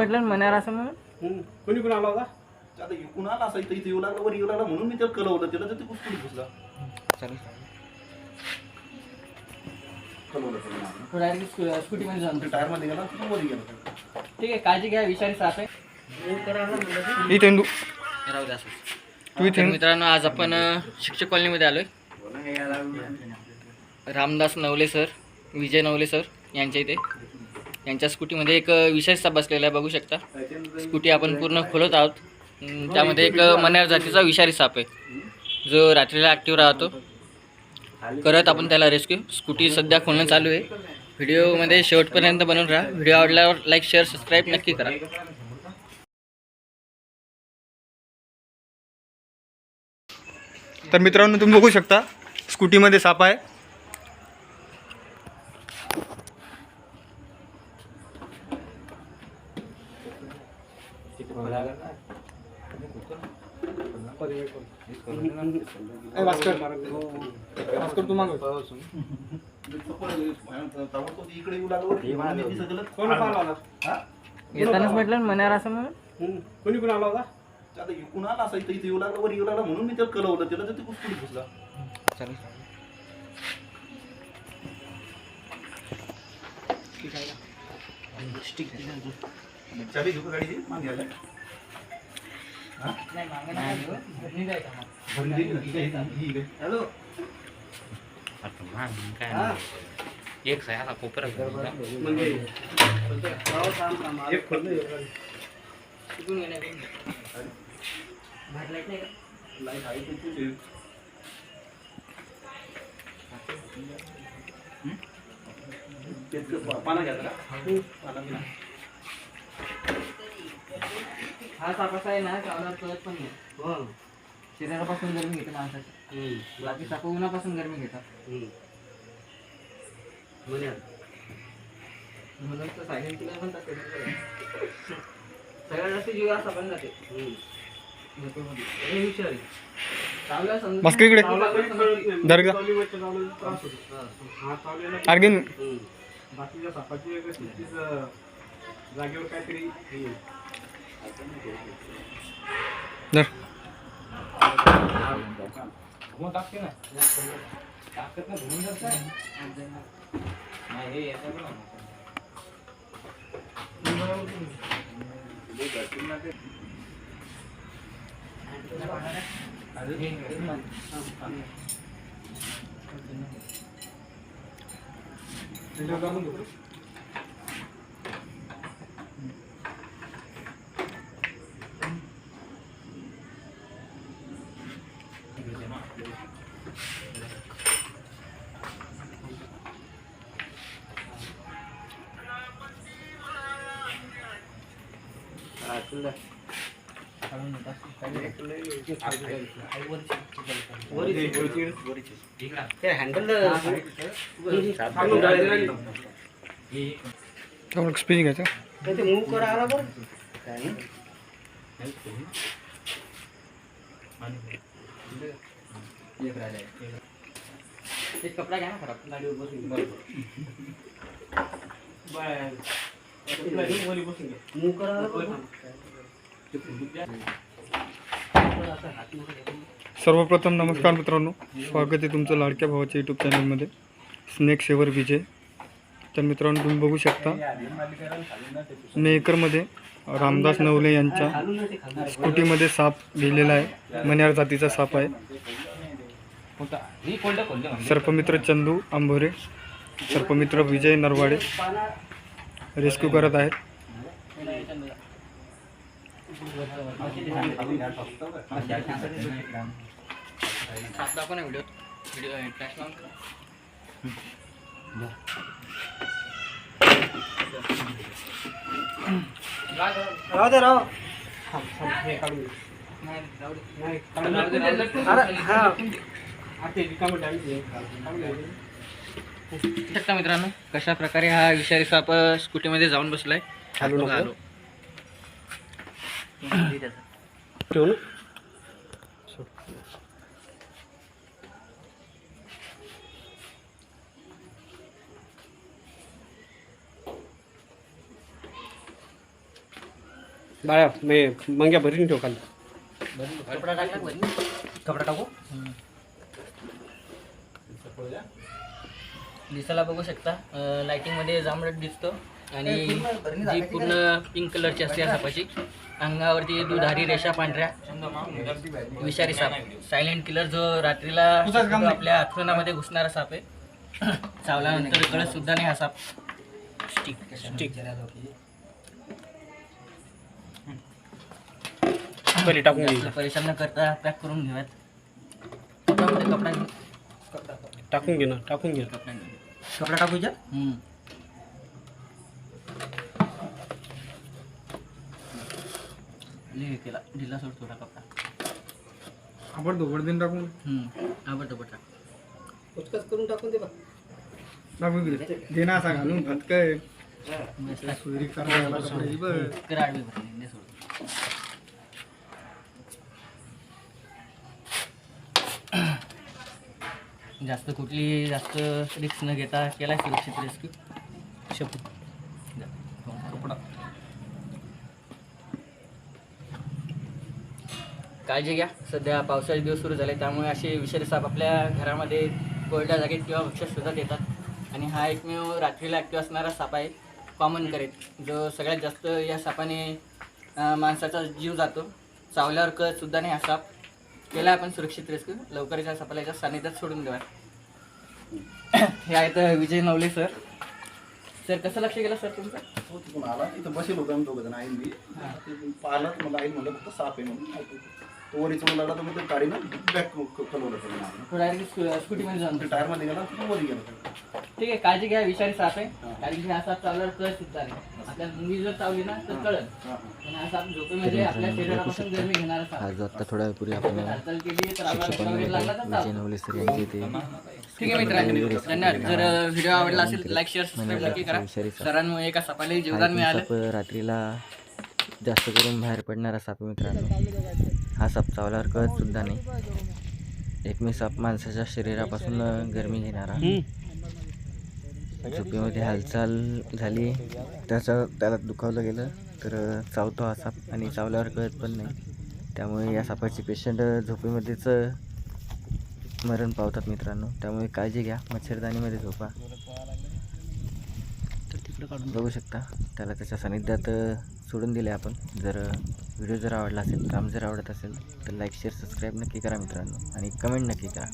भेटलं ना मण्यावर असं म्हणून? हम्म. कोणी कोण आला होता? आता इकडून आला असं इथं इथं येऊ लागला वर येऊ लागला म्हणून मी त्याला कळवलं. त्याला तर ते कुठे घुसला चालेल कळवलं त्याला तो डायरेक्ट स्कूटीमध्ये जाऊन टायरमध्ये गेला तिथून वर गेला. ठीक आहे काळजी घ्या विषारी साप आहे. इथे राहू द्या असंच. तर मित्रांनो आज आपण अ, शिक्षक कॉलनीमध्ये आलोय. रामदास नवले सर विजय नवले सर यांच्या इथे. यांच्या स्कूटीमध्ये एक विशेषता विशेष बसलेला आहे बघू शकता. स्कूटी आपण पूर्ण खोलत आहोत. त्यामध्ये एक मनार जातीचा विषारी साप आहे. जो रात्रीला ॲक्टिव्ह राहतो. करत आपण त्याला रेस्क्यू स्कूटी सध्या खोलणं चालू आहे. व्हिडिओमध्ये शेवटपर्यंत बनवून राहा. व्हिडिओ आवडल्यावर लाईक शेअर सबस्क्राईब नक्की करा. तर मित्रांनो तुम्ही बघू शकता स्कूटीमध्ये साप आहे ए, भास्कर भास्कर तू मागव ताबडतोब इकडे येऊ लागला वर म्हणून मी दिसत गेलं. कोण आला होता? हा? येतानाच ना मण्यावर असं म्हणून. कोणी कोण आला होता? आता इकडून आला असं इथं इथं येऊ लागला वर येऊ लागला म्हणून मी त्याला कळवलं त्याला तर ते कुठे घुसला. चालेल चाबी घेऊ का गाडीची? मागे आला. भरून दिली ना, ही काय, ही. हॅलो एक सह्याला कोपरा म्हणजे एक खोललं, एक राहिलं. लाइट आहे ते तुझे. तेच का, पाना घ्यायचा का पाना घ्या. हा साप असा आहे ना चावला कळत पण नाही. शरीरापासून गरमी घेते माणसाची. बाकी साप उन्हापासून गरमी घेतात. म्हणून तर सायलेंट किलर. सगळ्यात जास्त जीव असा पण जाते. समजत भास्कर इकडे. चावलीला त्रास होतो. हा चावलेला बाकीच्या सापाची जागेवर काहीतरी. हे आहे. धर मग टाकते ना टाकत ना धुवून जात नाही. हे येतं पण नाही. चांगलं गाडी राहिली. स्पीच घ्यायचं एक एक कपडा घ्या ना खराब गाडीवर बसून वरी बसून सर्वप्रथम नमस्कार मित्रांनो. स्वागत आहे तुमचं लाडक्या भावाच्या यूट्यूब चॅनलमध्ये स्नेक सेवर विजय. तर मित्रांनो तुम्ही बघू शकता. मेकरमध्ये रामदास नवले यांच्या स्कूटीमध्ये साप लिहिलेला आहे. मन्यार जातीचा साप आहे. सर्पमित्र चंदू आंभोरे सर्पमित्र विजय नरवाडे रेस्क्यू करत आहेत. व्हिडिओ लावून राहू दे. हे हा. हा. शकता मित्रांनो कशा प्रकारे हा विषारी साप स्कूटीमध्ये जाऊन बसलाय. आलो ठेवू बाळा मी मंग्या भरीन ठेव खाली. कपडा टाकला? कपडा टाकू. दिसायला बघू शकता. लाइटिंगमध्ये जांभळट दिसतो. आणि जी पूर्ण पिंक कलरची असते सापाची अंगावरती दुधारी रेषा पांढऱ्या विषारी साप. सायलेंट किलर जो रात्रीला आपल्या आथरुणामध्ये घुसणारा साप आहे. चावल्यानंतर कळत सुद्धा नाही हा साप. स्टिक ठीक पहिले टाकून घे जास्त परेशान न करता पॅक करून घेऊयात. कपड्यामध्ये कपडा घेऊ. टाकून घे ना टाकून घे कपडा घेऊ. कपडा टाकू याच्यात? हम्म. केला. ढिला सोड थोडा कपडा. आपण दोघड दिन टाकून हम्म. आवडतं बटा उचकच करून टाकून दे ना असा घालून फटकय मस्त सोयरी करायला कपड्याची भरली, दे सोड. जास्त कुठली जास्त रिक्स न घेता केला सुरक्षित रेस्क्यू शपथ. कपडा. काळजी घ्या. सध्या पावसाचे दिवस सुरू झाले त्यामुळे असे विषारी साप आपल्या घरामध्ये कोरड्या जागेत किंवा वृक्षात देतात. येतात आणि हा एकमेव रात्रीला ॲक्टिव्ह असणारा साप आहे कॉमन करेट जो सगळ्यात जास्त या सापाने माणसाचा जीव जातो. चावल्यावर कळत सुद्धा नाही हा साप. केला आपण सुरक्षित रेस्क्यू लवकरच या सापाला याच्या सानिध्यात सोडून देऊया. हे आहेत विजय नवले सर. सर कसं लक्ष गेलं सर तुमचं? तिकडून आला. इथं बसेल होता आम्ही दोघं जण आई मी. ते पाहिलं मला आई म्हणलं फक्त साप आहे म्हणून. तो वरी चढून लागला तर मग ते गाडीनं बॅक कलवलं त्याला तो डायरेक्ट स्कूटीमध्ये जाऊन ते टायरमध्ये गेला तो वरी गेला. ठीक आहे काळजी घ्या विषारी साप आहे. कारण की हा साप चावल्यावर कळत सुद्धा नाही आपल्या मुंगी जर चावली ना तर कळत हां. पण हा साप झोपेमध्ये आपल्या शरीरापासून गरमी घेणारा साप. हा आहे. जो आत्ता थोड्या वेळपूर्वी आपण हालचाल केली तर आपला वगैरे लागला तर विजय. नवले सर यांचे ते ठीक आहे मित्रांनो धन्यवाद. जर व्हिडिओ आवडला असेल लाईक शेअर सबस्क्राईब नक्की करा. सरांमुळे एका सापाला हा जीवदान मिळालं. साप रात्रीला जास्त करून बाहेर पडणारा साप मित्रांनो. हा साप चावल्यावर कळत सुद्धा नाही. एकमेव साप माणसाच्या शरीरापासून गरमी घेणारा. झोपेमध्ये हालचाल झाली. त्याचं त्याला दुखावलं गेलं तर चावतो हा साप. आणि चावल्यावर कळत पण नाही. त्यामुळे या सापाचे पेशंट झोपेमध्येच मरण पावतात मित्रांनो. त्यामुळे काळजी घ्या. मच्छरदाणीमध्ये झोपा. बघू शकता. त्याला त्याच्या सानिध्यात सोडून दिले आपण. जर व्हिडिओ जर आवडला असेल काम जर आवडत असेल तर लाईक शेअर सबस्क्राईब नक्की करा मित्रांनो. आणि कमेंट नक्की करा.